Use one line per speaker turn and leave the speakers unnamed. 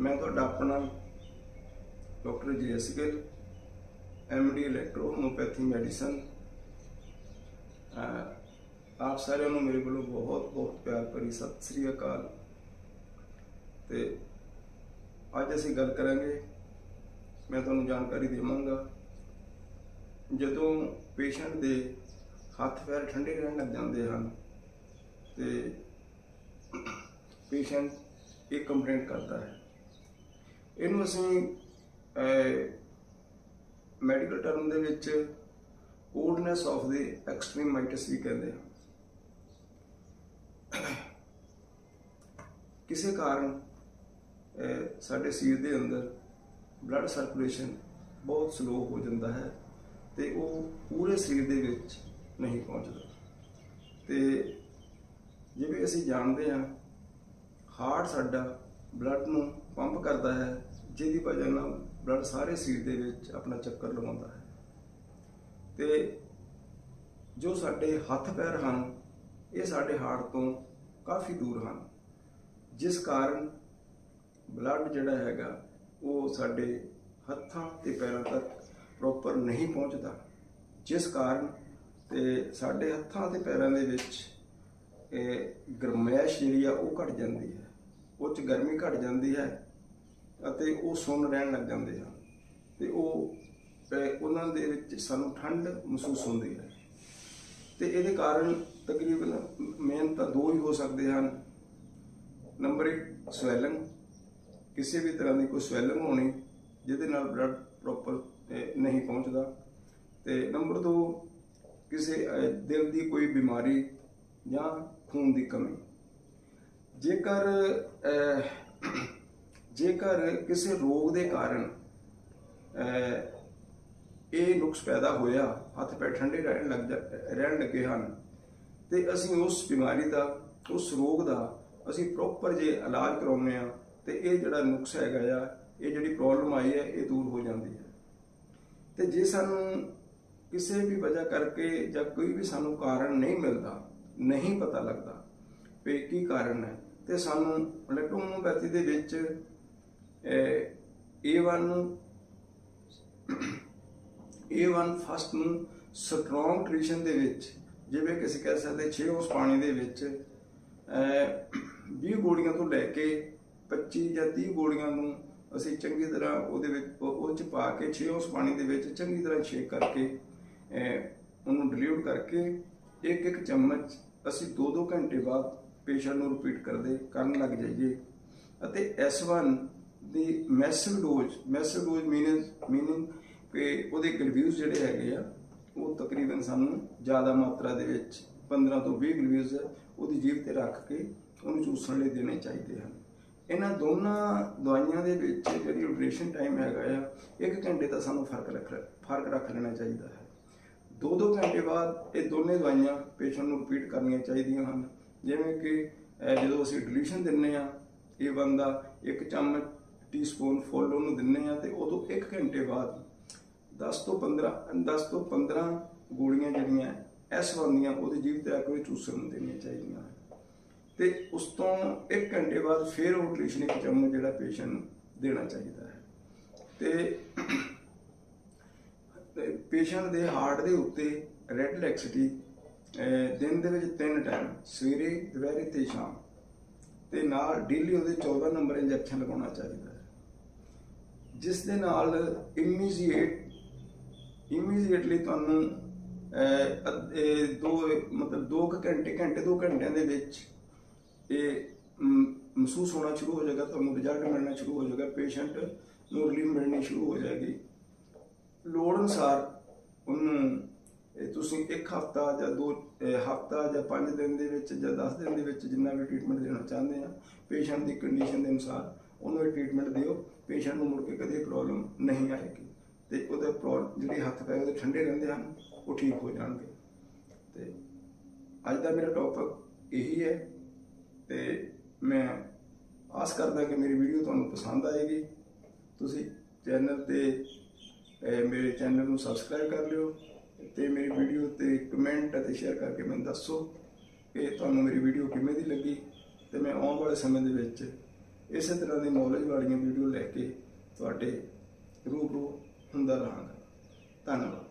ਮੈਂ ਤੁਹਾਡਾ ਆਪਣਾ doctor G S Gill MD electro homeopathy medicine ਆਪ ਸਾਰਿਆਂ ਨੂੰ ਮੇਰੇ ਵੱਲੋਂ ਬਹੁਤ ਬਹੁਤ ਪਿਆਰ ਭਰੀ ਸਤਿ ਸ੍ਰੀ ਅਕਾਲ। ਤੇ ਅੱਜ ਅਸੀਂ ਗੱਲ ਕਰਾਂਗੇ, ਮੈਂ ਤੁਹਾਨੂੰ ਜਾਣਕਾਰੀ ਦੇਵਾਂਗਾ। ਜਦੋਂ ਪੇਸ਼ੈਂਟ ਦੇ ਹੱਥ ਪੈਰ ਠੰਡੇ ਰਹਿਣ ਲੱਗ ਜਾਂਦੇ ਹਨ, ਤੇ ਪੇਸ਼ੈਂਟ ਇਹ ਕੰਪਲੇਂਟ ਕਰਦਾ ਹੈ। ਇਹਨੂੰ ਅਸੀਂ ਮੈਡੀਕਲ ਟਰਮ ਦੇ ਵਿੱਚ ਕੋਲਡਨੈਸ ਆਫ ਦੀ ਐਕਸਟ੍ਰੀਮਾਈਟਿਸ ਵੀ ਕਹਿੰਦੇ ਹਾਂ ਕਿਸੇ ਕਾਰਨ ਸਾਡੇ ਸਰੀਰ ਦੇ ਅੰਦਰ ਬਲੱਡ ਸਰਕੂਲੇਸ਼ਨ ਬਹੁਤ ਸਲੋ ਹੋ ਜਾਂਦਾ ਹੈ ਤੇ ਉਹ ਪੂਰੇ ਸਰੀਰ ਦੇ ਵਿੱਚ ਨਹੀਂ ਪਹੁੰਚਦਾ। ਤੇ ਜਿਵੇਂ ਅਸੀਂ ਜਾਣਦੇ ਹਾਂ ਹਾਰਟ ਸਾਡਾ ਬਲੱਡ ਨੂੰ ਪੰਪ ਕਰਦਾ ਹੈ, ਜਿਹਦੀ ਵਜ੍ਹਾ ਨਾਲ ਬਲੱਡ ਸਾਰੇ ਸਰੀਰ ਦੇ ਵਿੱਚ ਆਪਣਾ ਚੱਕਰ ਲਗਾਉਂਦਾ ਹੈ। ਤੇ ਜੋ ਸਾਡੇ ਹੱਥ ਪੈਰ ਹਨ, ਇਹ ਸਾਡੇ ਹਾਰਟ ਤੋਂ ਕਾਫੀ ਦੂਰ ਹਨ। ਜਿਸ ਕਾਰਨ ਬਲੱਡ ਜਿਹੜਾ ਹੈਗਾ, ਉਹ ਸਾਡੇ ਹੱਥਾਂ ਤੇ ਪੈਰਾਂ ਤੱਕ ਪ੍ਰੋਪਰ ਨਹੀਂ ਪਹੁੰਚਦਾ। ਜਿਸ ਕਾਰਨ ਤੇ ਸਾਡੇ ਹੱਥਾਂ ਤੇ ਪੈਰਾਂ ਦੇ ਵਿੱਚ ਇਹ ਗਰਮੈਸ਼ ਜਿਹੜੀ ਆ, ਉਹ ਘਟ ਜਾਂਦੀ ਹੈ। ਉਹ ਚ ਗਰਮੀ ਘਟ ਜਾਂਦੀ ਹੈ ਅਤੇ ਉਹ ਸੁੰਨ ਰਹਿਣ ਲੱਗ ਜਾਂਦੇ ਹਨ। ਤੇ ਉਹ ਉਹਨਾਂ ਦੇ ਵਿੱਚ ਸਾਨੂੰ ਠੰਡ ਮਹਿਸੂਸ ਹੁੰਦੀ ਹੈ। ਤੇ ਇਹਦੇ ਕਾਰਨ ਤਕਰੀਬਨ ਮੇਨ ਤਾਂ ਦੋ ਹੀ ਹੋ ਸਕਦੇ ਹਨ। ਨੰਬਰ 1 ਸਵੈਲਿੰਗ ਕਿਸੇ ਵੀ ਤਰ੍ਹਾਂ ਦੀ ਕੋਈ ਸਵੈਲਿੰਗ ਹੋਣੀ, ਜਿਹਦੇ ਨਾਲ ਬਲੱਡ ਪ੍ਰੋਪਰ ਨਹੀਂ ਪਹੁੰਚਦਾ। ਤੇ ਨੰਬਰ 2 ਕਿਸੇ ਦਿਲ ਦੀ ਕੋਈ ਬਿਮਾਰੀ ਜਾਂ ਖੂਨ ਦੀ ਕਮੀ। ਜੇਕਰ ਜੇਕਰ ਕਿਸੇ ਰੋਗ ਦੇ ਕਾਰਨ ਇਹ ਨੁਕਸ ਪੈਦਾ ਹੋਇਆ, ਹੱਥ ਪੈਰ ਠੰਡੇ ਰਹਿਣ ਲੱਗ ਜਾ- ਰਹਿਣ ਲੱਗੇ ਹਨ, ਤੇ ਅਸੀਂ ਉਸ ਬਿਮਾਰੀ ਦਾ, ਉਸ ਰੋਗ ਦਾ ਅਸੀਂ ਪ੍ਰੋਪਰ ਜੇ ਇਲਾਜ ਕਰਾਉਂਦੇ ਆ ਤੇ ਇਹ ਜਿਹੜਾ ਨੁਕਸ ਹੈਗਾ ਆ, ਇਹ ਜਿਹੜੀ ਪ੍ਰੋਬਲਮ ਆਈ ਹੈ, ਇਹ ਦੂਰ ਹੋ ਜਾਂਦੀ ਹੈ। ਤੇ ਜੇ ਸਾਨੂੰ ਕਿਸੇ ਵੀ ਵਜ੍ਹਾ ਕਰਕੇ ਜਾਂ ਕੋਈ ਵੀ ਸਾਨੂੰ ਕਾਰਨ ਨਹੀਂ ਮਿਲਦਾ, ਨਹੀਂ ਪਤਾ ਲੱਗਦਾ, ਵੀ ਕੀ ਕਾਰਨ ਹੈ ਤੇ ਸਾਨੂੰ ਇਲੈਕਟ੍ਰੋਹੋਮੋਪੈਥੀ ਦੇ ਵਿੱਚ A1 ਨੂੰ A1 ਫਸਟ ਨੂੰ ਸਟਰੋਂਗ ਟ੍ਰੀਸ਼ਨ ਦੇ ਵਿੱਚ ਜਿਵੇਂ ਕਿ ਅਸੀਂ ਕਹਿ ਸਕਦੇ 6 ਉਸ ਪਾਣੀ ਦੇ ਵਿੱਚ ਅਹ, 20 ਗੋਲੀਆਂ ਤੋਂ ਲੈ ਕੇ 25 ਜਾਂ 30 ਗੋਲੀਆਂ ਨੂੰ ਅਸੀਂ ਚੰਗੀ ਤਰ੍ਹਾਂ ਉਹਦੇ ਵਿੱਚ ਉਹ ਚ ਪਾ ਕੇ 6 ਉਸ ਪਾਣੀ ਦੇ ਵਿੱਚ ਚੰਗੀ ਤਰ੍ਹਾਂ ਛੇਕ ਕਰਕੇ ਉਹਨੂੰ ਡਿਲੀਟ ਕਰਕੇ ਇੱਕ ਇੱਕ ਚਮਚ ਅਸੀਂ 2-2 ਘੰਟੇ ਬਾਅਦ ਪੇਸ਼ੈਂਟ ਨੂੰ ਰਿਪੀਟ ਕਰਦੇ, ਕਰਨ ਲੱਗ ਜਾਈਏ। ਅਤੇ S1 ਦੀ massive dose massive dose meaning meaning ਕਿ ਉਹਦੇ ਗਲਵਿਊਜ਼ ਜਿਹੜੇ ਹੈਗੇ ਆ, ਉਹ ਤਕਰੀਬਨ ਸਾਨੂੰ ਜ਼ਿਆਦਾ ਮਾਤਰਾ ਦੇ ਵਿੱਚ 15 ਤੋਂ 20 ਗਲਵਿਊਜ਼ ਉਹਦੀ ਜੀਭ ਤੇ ਰੱਖ ਕੇ ਉਹਨੂੰ ਚੂਸਣ ਲਈ ਦੇਣੇ ਚਾਹੀਦੇ ਹਨ। ਇਹਨਾਂ ਦੋਨਾਂ ਦਵਾਈਆਂ ਦੇ ਵਿੱਚ ਜਿਹੜੀ ਡਿਊਰੇਸ਼ਨ ਟਾਈਮ ਹੈਗਾ ਆ, ਇੱਕ ਘੰਟੇ ਦਾ ਸਾਨੂੰ ਫ਼ਰਕ ਰੱਖ ਫ਼ਰਕ ਰੱਖ ਲੈਣਾ ਚਾਹੀਦਾ ਹੈ। ਦੋ ਦੋ ਘੰਟੇ ਬਾਅਦ ਇਹ ਦੋਨੇ ਦਵਾਈਆਂ ਪੇਸ਼ੈਂਟ ਨੂੰ ਰਿਪੀਟ ਕਰਨੀਆਂ ਚਾਹੀਦੀਆਂ ਹਨ। ਜਿਵੇਂ ਕਿ ਜਦੋਂ ਅਸੀਂ ਡਿਲੀਸ਼ਨ ਦਿੰਨੇ ਆ, ਇਹ ਬੰਦਾ ਇੱਕ ਚਮਚ ਟੀਸਪੂਨ ਫੁੱਲ ਉਹਨੂੰ ਦਿੰਨੇ ਆ ਤੇ ਉਦੋਂ 1 ਘੰਟੇ ਬਾਅਦ 10 ਤੋਂ 15 10 ਤੋਂ 15 ਗੋਲੀਆਂ ਜਿਹੜੀਆਂ ਐਸ ਬੰਦੀਆਂ ਉਹਦੇ ਜੀਭ ਤੇ ਆ ਚੂਸਣ ਨੂੰ ਦੇਣੀਆਂ ਚਾਹੀਦੀਆਂ। ਹਨ ਤੇ ਉਸ ਤੋਂ 1 ਘੰਟੇ ਬਾਅਦ ਫਿਰ ਉਹ ਟ੍ਰੀਸ਼ਨ ਇੱਕ ਚਮਚ ਜਿਹੜਾ ਪੇਸ਼ੈਂਟ ਨੂੰ ਦੇਣਾ ਚਾਹੀਦਾ ਹੈ। ਤੇ ਪੇਸ਼ੈਂਟ ਦੇ ਹਾਰਟ ਦੇ ਉੱਤੇ ਰੈਡ ਲੈਕਸਿਟੀ ਦਿਨ ਦੇ ਵਿੱਚ ਤਿੰਨ ਟਾਈਮ ਸਵੇਰੇ ਦੁਪਹਿਰੇ ਤੇ ਸ਼ਾਮ। ਤੇ ਨਾਲ ਡੇਲੀ ਉਹਦੇ 14 ਨੰਬਰ ਇੰਜੈਕਸ਼ਨ ਲਗਾਉਣਾ ਚਾਹੀਦਾ ਹੈ। ਜਿਸ ਦੇ ਨਾਲ ਇਮੀਡੀਏਟ ਇਮੀਡੀਏਟਲੀ ਤੁਹਾਨੂੰ ਅਹ, ਅੱਧ- ਦੋ ਮਤਲਬ 2 ਘੰਟੇ ਘੰਟੇ 2 ਘੰਟਿਆਂ ਦੇ ਵਿੱਚ ਇਹ ਮਹਿਸੂਸ ਹੋਣਾ ਸ਼ੁਰੂ ਹੋ ਜਾਏਗਾ ਤੁਹਾਨੂੰ ਰਿਜ਼ਲਟ ਮਿਲਣਾ ਸ਼ੁਰੂ ਹੋ ਜਾਏਗਾ ਪੇਸ਼ੈਂਟ ਨੂੰ ਰਿਲੀਫ ਮਿਲਣੀ ਸ਼ੁਰੂ ਹੋ ਜਾਏਗੀ। ਲੋੜ ਅਨੁਸਾਰ ਉਹਨੂੰ ਤੁਸੀਂ ਇੱਕ ਹਫਤਾ ਜਾਂ ਦੋ ਹਫਤਾ ਜਾਂ 5 ਦਿਨ ਦੇ ਵਿੱਚ ਜਾਂ 10 ਦਿਨ ਦੇ ਵਿੱਚ ਜਿੰਨਾ ਵੀ ਟ੍ਰੀਟਮੈਂਟ ਦੇਣਾ ਚਾਹੁੰਦੇ ਆ ਪੇਸ਼ੈਂਟ ਦੀ ਕੰਡੀਸ਼ਨ ਦੇ ਅਨੁਸਾਰ ਉਹਨੂੰ ਇਹ ਟ੍ਰੀਟਮੈਂਟ ਦਿਓ ਪੇਸ਼ੈਂਟ ਨੂੰ ਮੁੜ ਕੇ ਕਦੇ ਪ੍ਰੋਬਲਮ ਨਹੀਂ ਆਏਗੀ। ਤੇ ਉਹਦੇ ਪ੍ਰੋਬਲਮ ਜਿਹੜੇ ਹੱਥ ਪੈਰ ਉਹਦੇ ਠੰਡੇ ਰਹਿੰਦੇ ਹਨ, ਉਹ ਠੀਕ ਹੋ ਜਾਣਗੇ। ਤੇ ਅੱਜ ਦਾ ਮੇਰਾ ਟੌਪਿਕ ਇਹੀ ਹੈ ਤੇ ਮੈਂ ਆਸ ਕਰਦਾ ਕਿ ਮੇਰੀ ਵੀਡੀਓ ਤੁਹਾਨੂੰ ਪਸੰਦ ਆਏਗੀ। ਤੁਸੀਂ ਚੈਨਲ ਤੇ ਮੇਰੇ ਚੈਨਲ ਨੂੰ ਸਬਸਕ੍ਰਾਈਬ ਕਰ ਲਿਓ। ਜ਼ਿਆਦਾ ਸ਼ੇਅਰ ਕਰਕੇ ਮੈਨੂੰ ਦੱਸੋ ਕਿ ਤੁਹਾਨੂੰ ਮੇਰੀ ਵੀਡੀਓ ਕਿਵੇਂ ਦੀ ਲੱਗੀ ਤੇ ਮੈਂ ਆਉਣ ਵਾਲੇ ਸਮੇਂ ਦੇ ਵਿੱਚ ਇਸੇ ਤਰ੍ਹਾਂ ਦੀ ਨੌਲੇਜ ਵਾਲੀਆਂ ਵੀਡੀਓ ਲੈ ਕੇ ਤੁਹਾਡੇ ਰੂਬਰੂ ਹੁੰਦਾ ਰਹਾਂਗਾ। ਧੰਨਵਾਦ।